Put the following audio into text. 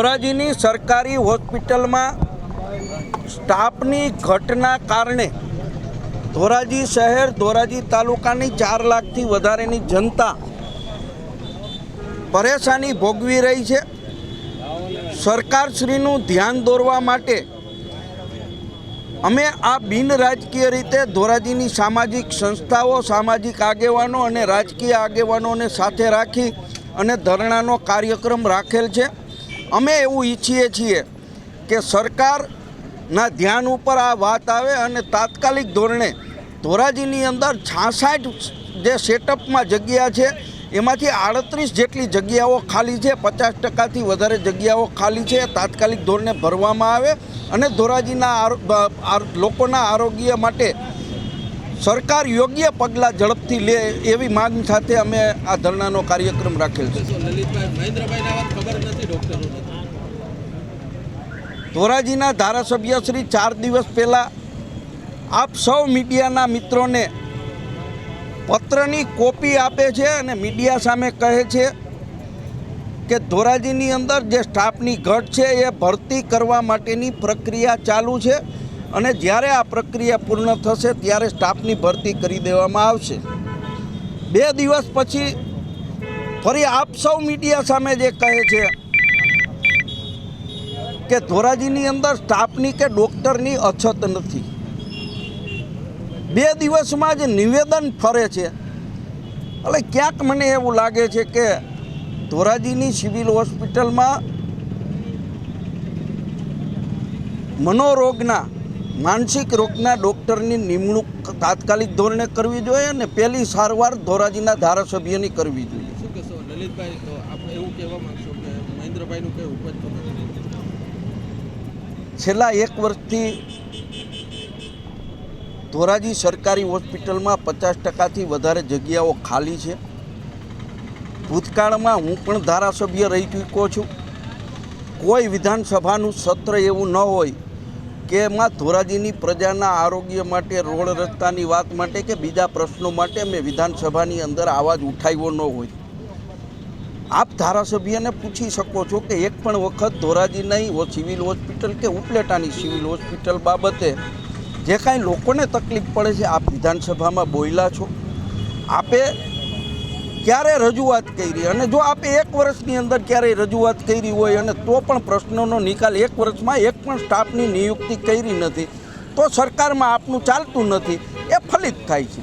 ધોરાજીની સરકારી હોસ્પિટલમાં સ્ટાફની ઘટના કારણે ધોરાજી શહેર, ધોરાજી તાલુકાની ચાર લાખથી વધારેની જનતા પરેશાની ભોગવી રહી છે. સરકારશ્રીનું ધ્યાન દોરવા માટે અમે આ બિન રાજકીય રીતે ધોરાજીની સામાજિક સંસ્થાઓ, સામાજિક આગેવાનો અને રાજકીય આગેવાનોને સાથે રાખી અને ધરણાનો કાર્યક્રમ રાખેલ છે. અમે એવું ઈચ્છીએ છીએ કે સરકારના ધ્યાન ઉપર આ વાત આવે અને તાત્કાલિક ધોરણે ધોરાજીની અંદર છાસઠ જે સેટઅપમાં જગ્યા છે, એમાંથી આડત્રીસ જેટલી જગ્યાઓ ખાલી છે, પચાસ ટકાથી વધારે જગ્યાઓ ખાલી છે, તાત્કાલિક ધોરણે ભરવામાં આવે અને ધોરાજીના લોકોના આરોગ્ય માટે સરકાર યોગ્ય પગલાં ઝડપથી લે એવી માંગ સાથે અમે આ ધરણાનો કાર્યક્રમ રાખેલ છે. ધોરાજીના ધારાસભ્ય શ્રી ચાર દિવસ પહેલાં આપ સૌ મીડિયાના મિત્રોને પત્રની કોપી આપે છે અને મીડિયા સામે કહે છે કે ધોરાજીની અંદર જે સ્ટાફની ઘટ છે એ ભરતી કરવા માટેની પ્રક્રિયા ચાલુ છે. અને જ્યારે આ પ્રક્રિયા પૂર્ણ થશે ત્યારે સ્ટાફની ભરતી કરી દેવામાં આવશે. બે દિવસ પછી ફરી આપ સૌ મીડિયા સામે જે કહે છે કે ધોરાજીની અંદર સ્ટાફની કે ડૉક્ટરની અછત નથી. બે દિવસમાં જ નિવેદન ફરે છે. એટલે ક્યાંક મને એવું લાગે છે કે ધોરાજીની સિવિલ હોસ્પિટલમાં મનોરોગના માનસિક રોગના ડૉક્ટરની નિમણૂક તાત્કાલિક ધોરણે કરવી જોઈએ અને પહેલી સારવાર ધોરાજીના ધારાસભ્યની કરવી જોઈએ. શું કહેશો લલિતભાઈ આપણે એવું કહેવા માંગશો કે મહેન્દ્રભાઈનું કંઈ ઉપજ છેલ્લા એક વર્ષથી ધોરાજી સરકારી હોસ્પિટલમાં પચાસ ટકાથી વધારે જગ્યાઓ ખાલી છે. ભૂતકાળમાં હું પણ ધારાસભ્ય રહી ચૂક્યો છું. કોઈ વિધાનસભાનું સત્ર એવું ન હોય કે એમાં ધોરાજીની પ્રજાના આરોગ્ય માટે રોડ રસ્તાની વાત માટે કે બીજા પ્રશ્નો માટે મેં વિધાનસભાની અંદર અવાજ ઉઠાવ્યો ન હોય. આપ ધારાસભ્યને પૂછી શકો છો કે એક પણ વખત ધોરાજી નહીં સિવિલ હોસ્પિટલ કે ઉપલેટાની સિવિલ હોસ્પિટલ બાબતે જે કાંઈ લોકોને તકલીફ પડે છે, આપ વિધાનસભામાં બોલ્યા છો. આપે ક્યારે રજૂઆત કરી? અને જો આપે એક વર્ષની અંદર ક્યારેય રજૂઆત કરી હોય અને તો પણ પ્રશ્નોનો નિકાલ એક વર્ષમાં એક પણ સ્ટાફની નિયુક્તિ કરી નથી, તો સરકારમાં આપનું ચાલતું નથી, એ ફલિત થાય છે.